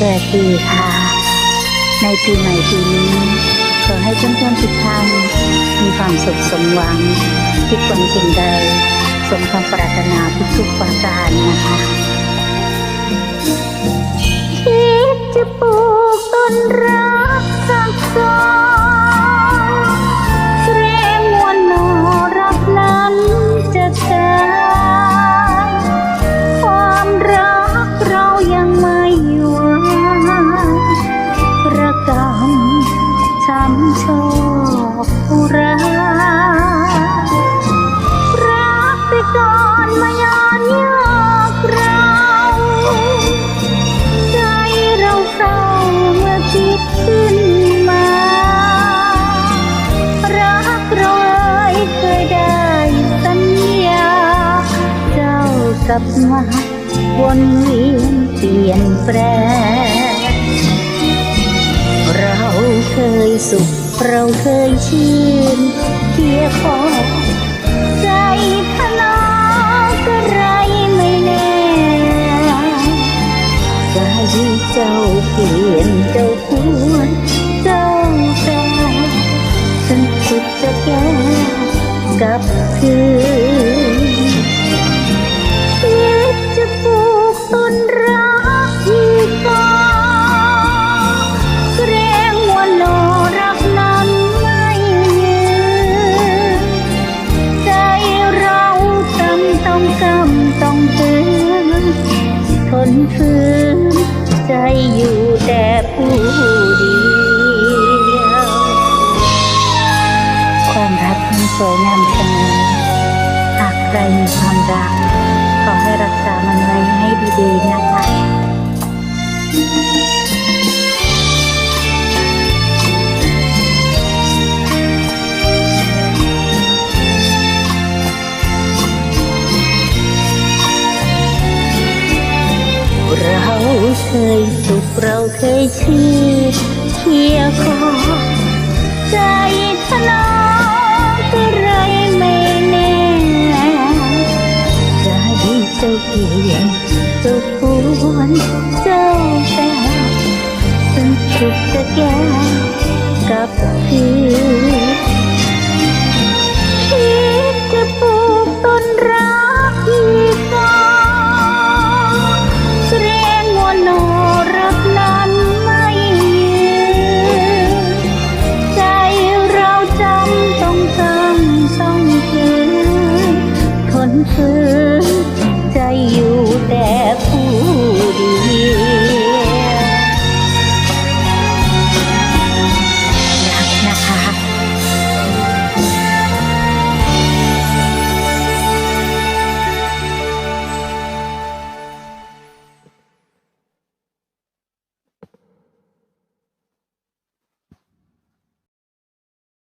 สวัสดีค่ะ ในปีใหม่ปีนี้ขอให้เพื่อนๆทุกท่านมีความสุขสมหวังคิดหวังสิ่งใด สมความปรารถนาทุกๆประการนะคะคิดจะปลูกต้นร กลับมาวนเวียนเปลี่ยนแปลงเราเคยสุขเราเคยชื่นเพียพอใจทะเลาะก็ไรไม่แน่ใจเจ้าเปลี่ยนเจ้าควรเจ้าแต่ฉันสุดจะแก้กับคืน ฝืนใจอยู่แต่ผู้เดียว ความรักมันสวยงามเสมอหากใครมีความรัก ขอให้รักษามันไว้ให้ดีๆนะคะ เคยสุขเราเคยชื่นเคียคอใจทะเลาะก็ไรไม่แน่ใจเจ้าเปลี่ยนเจ้าควรเจ้าแต่ฉันสุขจะแก้กับคืน 嗯